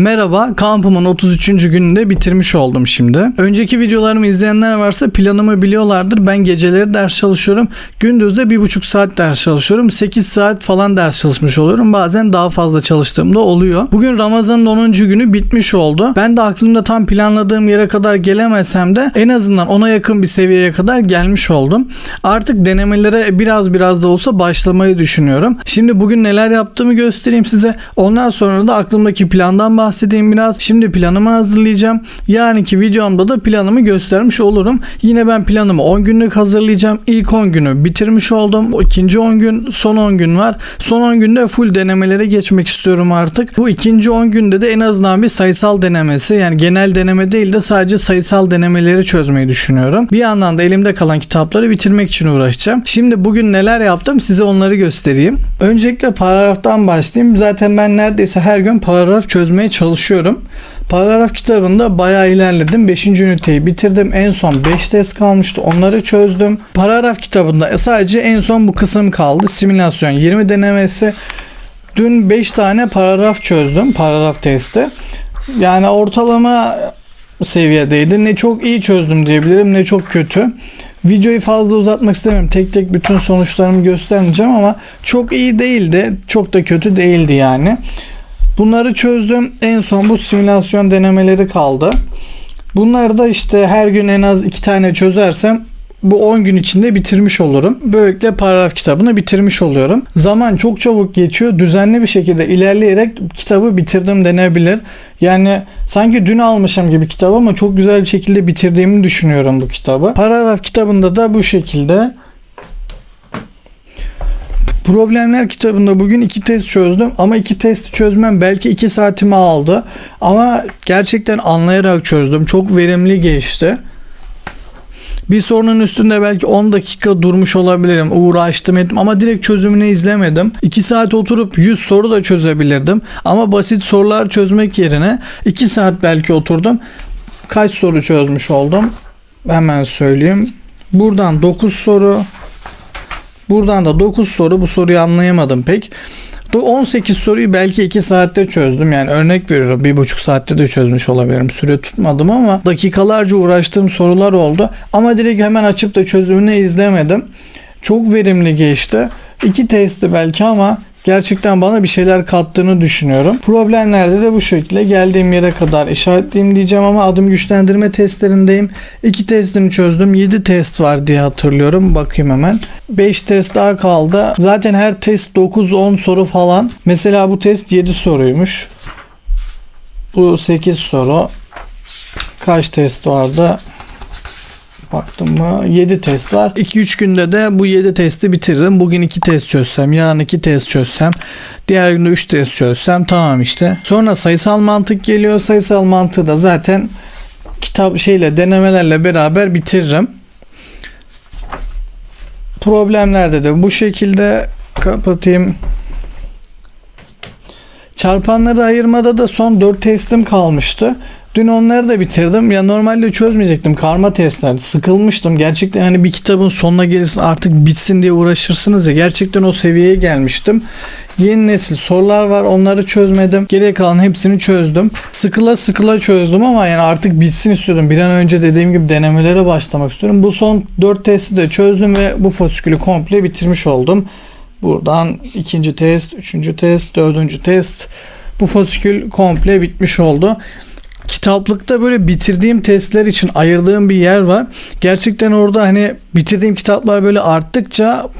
Merhaba, kampımın 33. gününde bitirmiş oldum şimdi. Önceki videolarımı izleyenler varsa planımı biliyorlardır. Ben geceleri ders çalışıyorum. Gündüz de 1,5 saat ders çalışıyorum. 8 saat falan ders çalışmış oluyorum. Bazen daha fazla çalıştığımda oluyor. Bugün Ramazan'ın 10. günü bitmiş oldu. Ben de aklımda tam planladığım yere kadar gelemesem de en azından ona yakın bir seviyeye kadar gelmiş oldum. Artık denemelere biraz biraz da olsa başlamayı düşünüyorum. Şimdi bugün neler yaptığımı göstereyim size. Ondan sonra da aklımdaki plandan bahsedeyim biraz. Şimdi planımı hazırlayacağım. Yarınki videomda da planımı göstermiş olurum. Yine ben planımı 10 günlük hazırlayacağım. İlk 10 günü bitirmiş oldum. İkinci 10 gün, son 10 gün var. Son 10 günde full denemelere geçmek istiyorum artık. Bu ikinci 10 günde de en azından bir sayısal denemesi yani genel deneme değil de sadece sayısal denemeleri çözmeyi düşünüyorum. Bir yandan da elimde kalan kitapları bitirmek için uğraşacağım. Şimdi bugün neler yaptım size onları göstereyim. Öncelikle paragraftan başlayayım. Zaten ben neredeyse her gün paragraf çözmeye çalışıyorum. Paragraf kitabında bayağı ilerledim. 5. üniteyi bitirdim. En son 5 test kalmıştı. Onları çözdüm. Paragraf kitabında sadece en son bu kısım kaldı. Simülasyon 20 denemesi. Dün 5 tane paragraf çözdüm. Paragraf testi. Yani ortalama seviyedeydi. Ne çok iyi çözdüm diyebilirim ne çok kötü. Videoyu fazla uzatmak istemiyorum. Tek tek bütün sonuçlarımı göstermeyeceğim ama çok iyi değildi. Çok da kötü değildi yani. Bunları çözdüm. En son bu simülasyon denemeleri kaldı. Bunları da işte her gün en az iki tane çözersem bu 10 gün içinde bitirmiş olurum. Böylelikle paragraf kitabını bitirmiş oluyorum. Zaman çok çabuk geçiyor. Düzenli bir şekilde ilerleyerek kitabı bitirdim denebilir. Yani sanki dün almışım gibi kitabı ama çok güzel bir şekilde bitirdiğimi düşünüyorum bu kitabı. Paragraf kitabında da bu şekilde Problemler kitabında bugün iki test çözdüm ama iki testi çözmem belki iki saatimi aldı. Ama gerçekten anlayarak çözdüm. Çok verimli geçti. Bir sorunun üstünde belki 10 dakika durmuş olabilirim. Uğraştım ettim ama direkt çözümünü izlemedim. 2 saat oturup 100 soru da çözebilirdim. Ama basit sorular çözmek yerine 2 saat belki oturdum. Kaç soru çözmüş oldum? Hemen söyleyeyim. Buradan 9 soru. Buradan da 9 soru. Bu soruyu anlayamadım pek. 18 soruyu belki 2 saatte çözdüm. Yani örnek veriyorum. 1,5 saatte de çözmüş olabilirim. Süre tutmadım ama dakikalarca uğraştığım sorular oldu. Ama direkt hemen açıp da çözümünü izlemedim. Çok verimli geçti. İki testi belki ama gerçekten bana bir şeyler kattığını düşünüyorum. Problemlerde de bu şekilde geldiğim yere kadar işaretleyeyim diyeceğim ama adım güçlendirme testlerindeyim. İki testini çözdüm. 7 test var diye hatırlıyorum. Bakayım hemen. 5 test daha kaldı. Zaten her test 9-10 soru falan. Mesela bu test 7 soruymuş. Bu 8 soru. Kaç test vardı? Baktım mı? 7 test var. 2-3 günde de bu 7 testi bitiririm. Bugün 2 test çözsem, yarın 2 test çözsem, diğer günde 3 test çözsem tamam işte. Sonra sayısal mantık geliyor. Sayısal mantığı da zaten kitap şeyle denemelerle beraber bitiririm. Problemlerde de bu şekilde kapatayım. Çarpanları ayırmada da son 4 testim kalmıştı. Dün onları da bitirdim. Ya normalde çözmeyecektim. Karma testler. Sıkılmıştım. Gerçekten hani bir kitabın sonuna gelirsin artık bitsin diye uğraşırsınız ya. Gerçekten o seviyeye gelmiştim. Yeni nesil sorular var. Onları çözmedim. Geriye kalan hepsini çözdüm. Sıkıla sıkıla çözdüm ama yani artık bitsin istiyordum. Bir an önce dediğim gibi denemelere başlamak istiyorum. Bu son 4 testi de çözdüm ve bu fasikülü komple bitirmiş oldum. Buradan ikinci test, üçüncü test, dördüncü test. Bu fasikül komple bitmiş oldu kitaplıkta böyle bitirdiğim testler için ayırdığım bir yer var. Gerçekten orada hani bitirdiğim kitaplar böyle arttıkça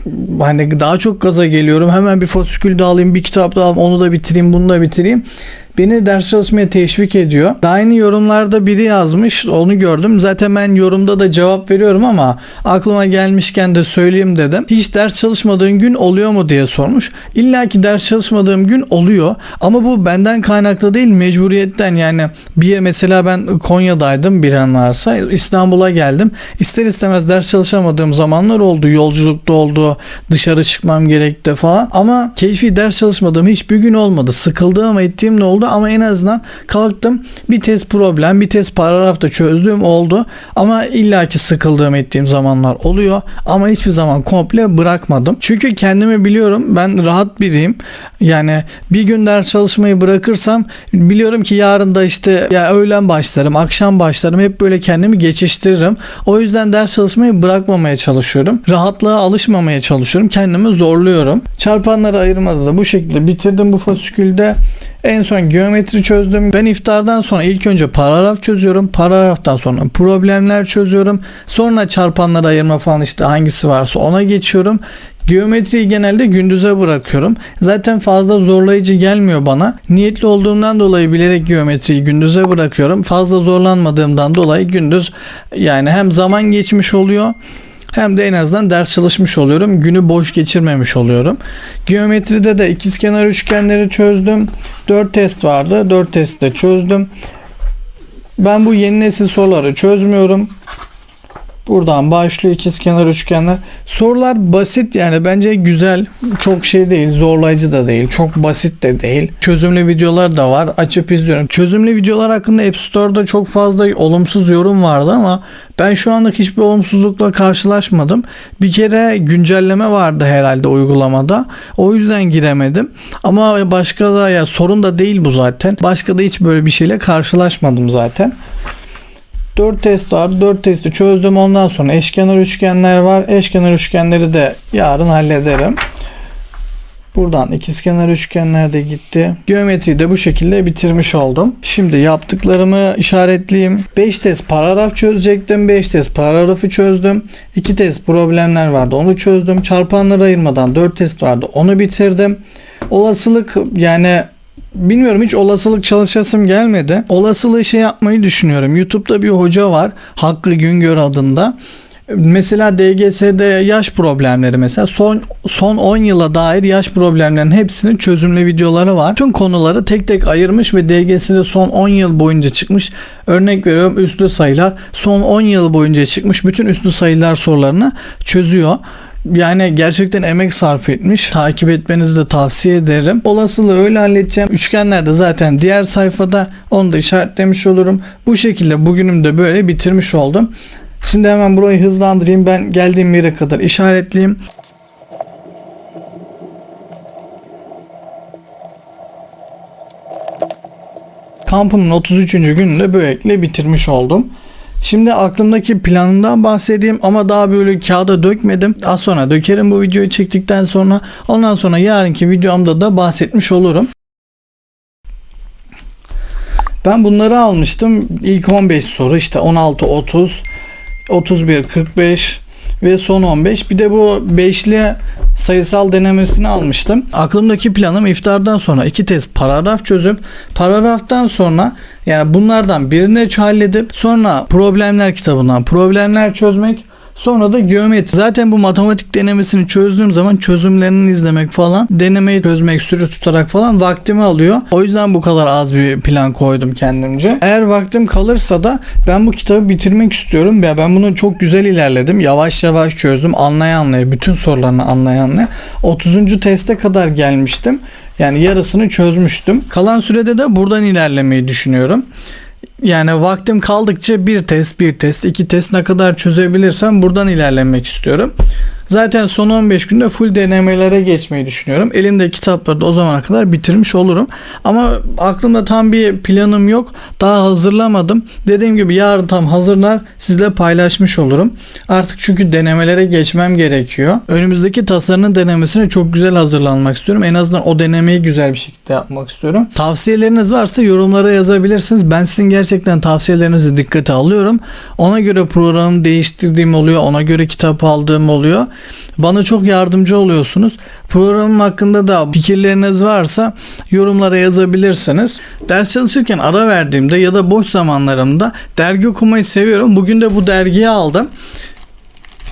hani daha çok gaza geliyorum. Hemen bir fasikül de alayım, bir kitap da alayım, onu da bitireyim, bunu da bitireyim beni ders çalışmaya teşvik ediyor. Daha yeni yorumlarda biri yazmış onu gördüm. Zaten ben yorumda da cevap veriyorum ama aklıma gelmişken de söyleyeyim dedim. Hiç ders çalışmadığın gün oluyor mu diye sormuş. İlla ki ders çalışmadığım gün oluyor ama bu benden kaynaklı değil mecburiyetten yani bir mesela ben Konya'daydım bir an varsa İstanbul'a geldim. İster istemez ders çalışamadığım zamanlar oldu. Yolculukta oldu. Dışarı çıkmam gerekti falan. Ama keyfi ders çalışmadığım hiçbir gün olmadı. Sıkıldığım ettiğim ne oldu oldu ama en azından kalktım bir test problem bir test paragrafta çözdüğüm oldu ama illaki sıkıldığım ettiğim zamanlar oluyor ama hiçbir zaman komple bırakmadım. Çünkü kendimi biliyorum ben rahat biriyim. Yani bir gün ders çalışmayı bırakırsam biliyorum ki yarın da işte ya öğlen başlarım, akşam başlarım. Hep böyle kendimi geçiştiririm. O yüzden ders çalışmayı bırakmamaya çalışıyorum. Rahatlığa alışmamaya çalışıyorum. Kendimi zorluyorum. Çarpanları ayırmada da bu şekilde bitirdim bu fasikülde. En son geometri çözdüm. Ben iftardan sonra ilk önce paragraf çözüyorum. Paragraftan sonra problemler çözüyorum. Sonra çarpanları ayırma falan işte hangisi varsa ona geçiyorum. Geometriyi genelde gündüze bırakıyorum. Zaten fazla zorlayıcı gelmiyor bana. Niyetli olduğumdan dolayı bilerek geometriyi gündüze bırakıyorum. Fazla zorlanmadığımdan dolayı gündüz yani hem zaman geçmiş oluyor hem de en azından ders çalışmış oluyorum. Günü boş geçirmemiş oluyorum. Geometride de ikizkenar üçgenleri çözdüm. 4 test vardı. 4 testi de çözdüm. Ben bu yeni nesil soruları çözmüyorum. Buradan başlıyor ikizkenar üçgenler. Sorular basit yani bence güzel. Çok şey değil, zorlayıcı da değil, çok basit de değil. Çözümlü videolar da var. Açıp izliyorum. Çözümlü videolar hakkında App Store'da çok fazla olumsuz yorum vardı ama ben şu anlık hiçbir olumsuzlukla karşılaşmadım. Bir kere güncelleme vardı herhalde uygulamada. O yüzden giremedim. Ama başka da ya sorun da değil bu zaten. Başka da hiç böyle bir şeyle karşılaşmadım zaten. 4 test var. 4 testi çözdüm. Ondan sonra eşkenar üçgenler var. Eşkenar üçgenleri de yarın hallederim. Buradan ikizkenar üçgenler de gitti. Geometriyi de bu şekilde bitirmiş oldum. Şimdi yaptıklarımı işaretleyeyim. 5 test paragraf çözecektim. 5 test paragrafı çözdüm. 2 test problemler vardı. Onu çözdüm. Çarpanları ayırmadan 4 test vardı. Onu bitirdim. Olasılık yani Bilmiyorum hiç olasılık çalışasım gelmedi. Olasılığı şey yapmayı düşünüyorum. YouTube'da bir hoca var. Hakkı Güngör adında. Mesela DGS'de yaş problemleri mesela son son 10 yıla dair yaş problemlerinin hepsinin çözümlü videoları var. Tüm konuları tek tek ayırmış ve DGS'de son 10 yıl boyunca çıkmış. Örnek veriyorum üslü sayılar son 10 yıl boyunca çıkmış bütün üslü sayılar sorularını çözüyor. Yani gerçekten emek sarf etmiş. Takip etmenizi de tavsiye ederim. Olasılığı öyle halledeceğim. Üçgenler de zaten diğer sayfada onu da işaretlemiş olurum. Bu şekilde bugünüm de böyle bitirmiş oldum. Şimdi hemen burayı hızlandırayım. Ben geldiğim yere kadar işaretleyeyim. Kampımın 33. gününde böylelikle bitirmiş oldum. Şimdi aklımdaki planımdan bahsedeyim ama daha böyle kağıda dökmedim. Az sonra dökerim bu videoyu çektikten sonra. Ondan sonra yarınki videomda da bahsetmiş olurum. Ben bunları almıştım. İlk 15 soru işte 16, 30, 31, 45 ve son 15. Bir de bu beşli sayısal denemesini almıştım. Aklımdaki planım iftardan sonra iki test paragraf çözüp paragraftan sonra yani bunlardan birini halledip sonra problemler kitabından problemler çözmek Sonra da geometri. Zaten bu matematik denemesini çözdüğüm zaman çözümlerini izlemek falan, denemeyi çözmek, süre tutarak falan vaktimi alıyor. O yüzden bu kadar az bir plan koydum kendimce. Eğer vaktim kalırsa da ben bu kitabı bitirmek istiyorum. Ya ben bunu çok güzel ilerledim. Yavaş yavaş çözdüm. Anlaya anlaya, bütün sorularını anlaya anlaya. 30. teste kadar gelmiştim. Yani yarısını çözmüştüm. Kalan sürede de buradan ilerlemeyi düşünüyorum. Yani vaktim kaldıkça bir test, bir test, iki test ne kadar çözebilirsem buradan ilerlemek istiyorum. Zaten son 15 günde full denemelere geçmeyi düşünüyorum. Elimde kitapları da o zamana kadar bitirmiş olurum. Ama aklımda tam bir planım yok. Daha hazırlamadım. Dediğim gibi yarın tam hazırlar sizle paylaşmış olurum. Artık çünkü denemelere geçmem gerekiyor. Önümüzdeki tasarının denemesine çok güzel hazırlanmak istiyorum. En azından o denemeyi güzel bir şekilde yapmak istiyorum. Tavsiyeleriniz varsa yorumlara yazabilirsiniz. Ben sizin gerçekten tavsiyelerinizi dikkate alıyorum. Ona göre programı değiştirdiğim oluyor. Ona göre kitap aldığım oluyor. Bana çok yardımcı oluyorsunuz. Programım hakkında da fikirleriniz varsa yorumlara yazabilirsiniz. Ders çalışırken ara verdiğimde ya da boş zamanlarımda dergi okumayı seviyorum. Bugün de bu dergiyi aldım.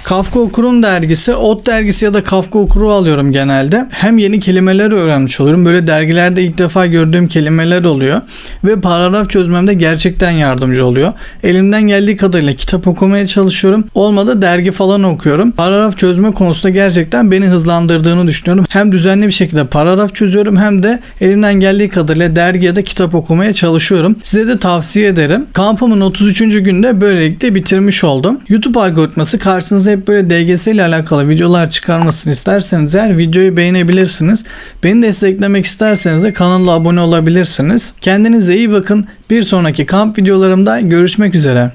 Kafka Okurum dergisi, Ot dergisi ya da Kafka Okuru alıyorum genelde. Hem yeni kelimeler öğrenmiş oluyorum. Böyle dergilerde ilk defa gördüğüm kelimeler oluyor. Ve paragraf çözmemde gerçekten yardımcı oluyor. Elimden geldiği kadarıyla kitap okumaya çalışıyorum. Olmadı dergi falan okuyorum. Paragraf çözme konusunda gerçekten beni hızlandırdığını düşünüyorum. Hem düzenli bir şekilde paragraf çözüyorum hem de elimden geldiği kadarıyla dergi ya da kitap okumaya çalışıyorum. Size de tavsiye ederim. Kampımın 33. günde böylelikle bitirmiş oldum. YouTube algoritması karşınıza hep böyle DGS ile alakalı videolar çıkarmasını isterseniz eğer videoyu beğenebilirsiniz. Beni desteklemek isterseniz de kanala abone olabilirsiniz. Kendinize iyi bakın. Bir sonraki kamp videolarımda görüşmek üzere.